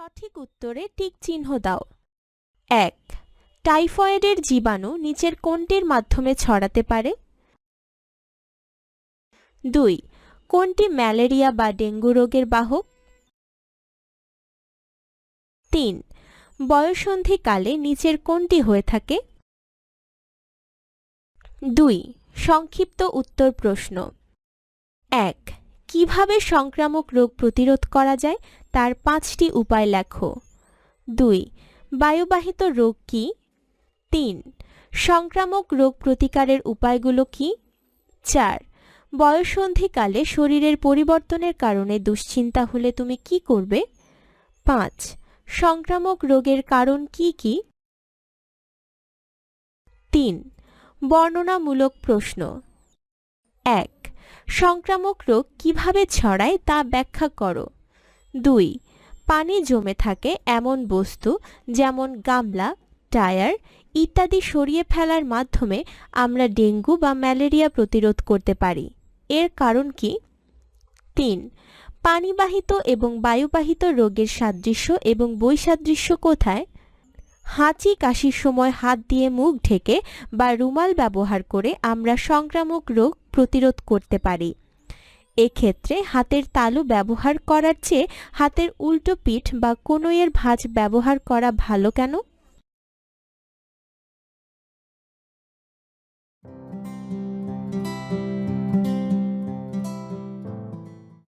সঠিক উত্তরে টিক চিহ্ন দাও। এক, টাইফয়েডের জীবাণু নিচের কোনটির মাধ্যমে ছড়াতে পারে? দুই, কোনটি ম্যালেরিয়া বা ডেঙ্গু রোগের বাহক? তিন, বয়সন্ধিকালে নিচের কোনটি হয়ে থাকে? দুই, সংক্ষিপ্ত উত্তর প্রশ্ন। কীভাবে সংক্রামক রোগ প্রতিরোধ করা যায়, তার পাঁচটি উপায় লেখো। দুই, বায়ুবাহিত রোগ কি? তিন, সংক্রামক রোগ প্রতিকারের উপায়গুলো কি? চার, বয়সন্ধিকালে শরীরের পরিবর্তনের কারণে দুশ্চিন্তা হলে তুমি কি করবে? পাঁচ, সংক্রামক রোগের কারণ কি কি? তিন, বর্ণনামূলক প্রশ্ন। এক সংক্রামক রোগ কীভাবে ছড়ায় তা ব্যাখ্যা করো। দুই, পানি জমে থাকে এমন বস্তু যেমন গামলা, টায়ার ইত্যাদি সরিয়ে ফেলার মাধ্যমে আমরা ডেঙ্গু বা ম্যালেরিয়া প্রতিরোধ করতে পারি। এর কারণ কি? তিন, পানিবাহিত এবং বায়ুবাহিত রোগের সাদৃশ্য এবং বৈসাদৃশ্য কোথায়? হাঁচি কাশির সময় হাত দিয়ে মুখ ঢেকে বা রুমাল ব্যবহার করে আমরা সংক্রামক রোগ প্রতিরোধ করতে পারি। এক্ষেত্রে হাতের তালু ব্যবহার করার চেয়ে হাতের উল্টো পিঠ বা কোনোয়ের ভাঁজ ব্যবহার করা ভালো কেন?